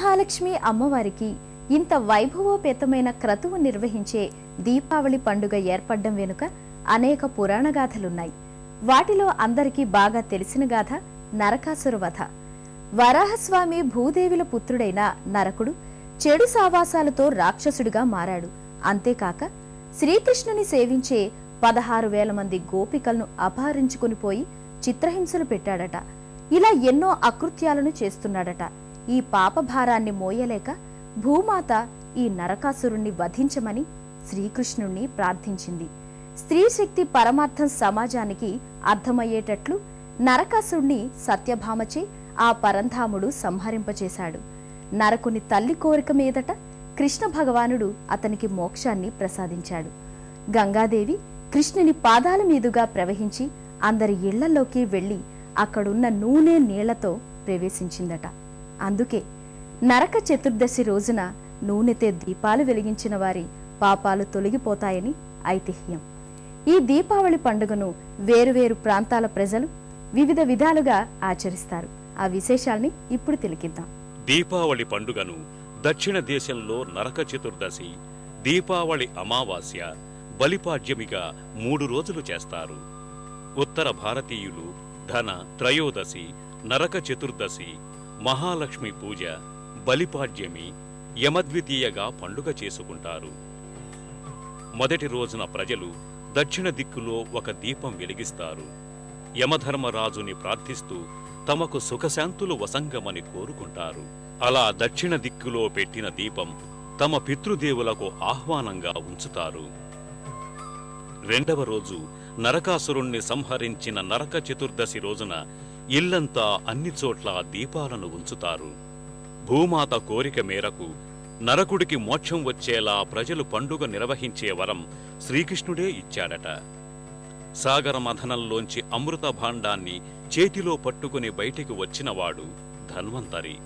మహాలక్ష్మి అమ్మవారికి ఇంత వైభవోపేతమైన క్రతువు నిర్వహించే దీపావళి పండుగ ఏర్పడ్డం వెనుక అనేక పురాణ గాథలున్నాయి. వాటిలో అందరికీ బాగా తెలిసిన గాథ నరకాసుర వధ. వరాహస్వామి భూదేవిల పుత్రుడైన నరకుడు చెడు సావాసాలతో రాక్షసుడిగా మారాడు. అంతేకాక శ్రీకృష్ణుని సేవించే పదహారు వేల మంది గోపికలను అపహరించుకుని పోయి చిత్రహింసలు పెట్టాడట. ఇలా ఎన్నో అకృత్యాలను చేస్తున్నాడట. ఈ పాపభారాన్ని మోయలేక భూమాత ఈ నరకాసురుణ్ణి వధించమని శ్రీకృష్ణుణ్ణి ప్రార్థించింది. స్త్రీ శక్తి పరమార్థం సమాజానికి అర్థమయ్యేటట్లు నరకాసురుణ్ణి సత్యభామచే ఆ పరంధాముడు సంహరింపచేశాడు. నరకుని తల్లి కోరిక మీదట కృష్ణ భగవానుడు అతనికి మోక్షాన్ని ప్రసాదించాడు. గంగాదేవి కృష్ణుని పాదాల మీదుగా ప్రవహించి అందరి ఇళ్ళలోకి వెళ్ళి అక్కడున్న నూనె నీళ్ళతో ప్రవేశించిందట. అందుకే నరక చతుర్దశి రోజున నూనెతో దీపాలు వెలిగించిన వారి పాపాలు తొలగిపోతాయని ఐతిహ్యం. ఈ దీపావళి పండుగను వేరువేరు ప్రాంతాల ప్రజలు వివిధ విధాలుగా ఆచరిస్తారు. ఆ విశేషాల్ని ఇప్పుడు తిలకిద్దాం. దీపావళి పండుగను దక్షిణ దేశంలో నరక చతుర్దశి దీపావళి అమావాస్య బలిపాడ్యమిగా మూడు రోజులు చేస్తారు. ఉత్తర భారతీయులు ధన త్రయోదశి నరక చతుర్దశి మహాలక్ష్మి పూజ బలిపాడ్యమి యమద్వితీయగా పండుగ చేసుకుంటారు. మొదటి రోజున ప్రజలు దక్షిణ దిక్కులో ఒక దీపం వెలిగిస్తారు. యమధర్మరాజుని ప్రార్థిస్తూ తమకు సుఖశాంతులు వసంగమని కోరుకుంటారు. అలా దక్షిణ దిక్కులో పెట్టిన దీపం తమ పితృదేవులకు ఆహ్వానంగా ఉంచుతారు. రెండవ రోజు నరకాసురుణ్ణి సంహరించిన నరక చతుర్దశి రోజున ఇల్లంతా అన్ని చోట్ల దీపాలను ఉంచుతారు. భూమాత కోరిక మేరకు నరకుడికి మోక్షం వచ్చేలా ప్రజలు పండుగ నిర్వహించే వరం శ్రీకృష్ణుడే ఇచ్చాడట. సాగర మథనంలోంచి అమృత భాండాన్ని చేతిలో పట్టుకుని బయటికి వచ్చినవాడు ధన్వంతరి.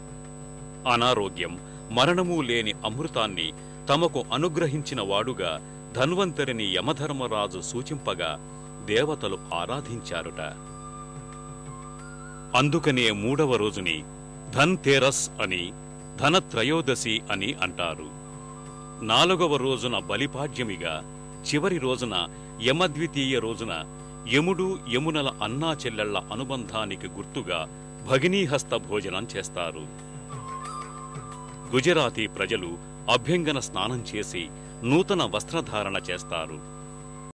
అనారోగ్యం మరణమూ లేని అమృతాన్ని తమకు అనుగ్రహించిన వాడుగా ధన్వంతరిని యమధర్మరాజు సూచింపగా దేవతలు ఆరాధించారుట. అందుకనే మూడవ రోజుని ధన్ తేరస్ అని ధనత్రయోదశి అని అంటారు. నాలుగవ రోజున బలిపాడ్యమిగా చివరి రోజున యమద్వితీయ రోజున యముడు యమునల అన్నా చెల్లెళ్ళ అనుబంధానికి గుర్తుగా భగినీహస్త భోజనం చేస్తారు. గుజరాతీ ప్రజలు అభ్యంగన స్నానం చేసి నూతన వస్త్రధారణ చేస్తారు.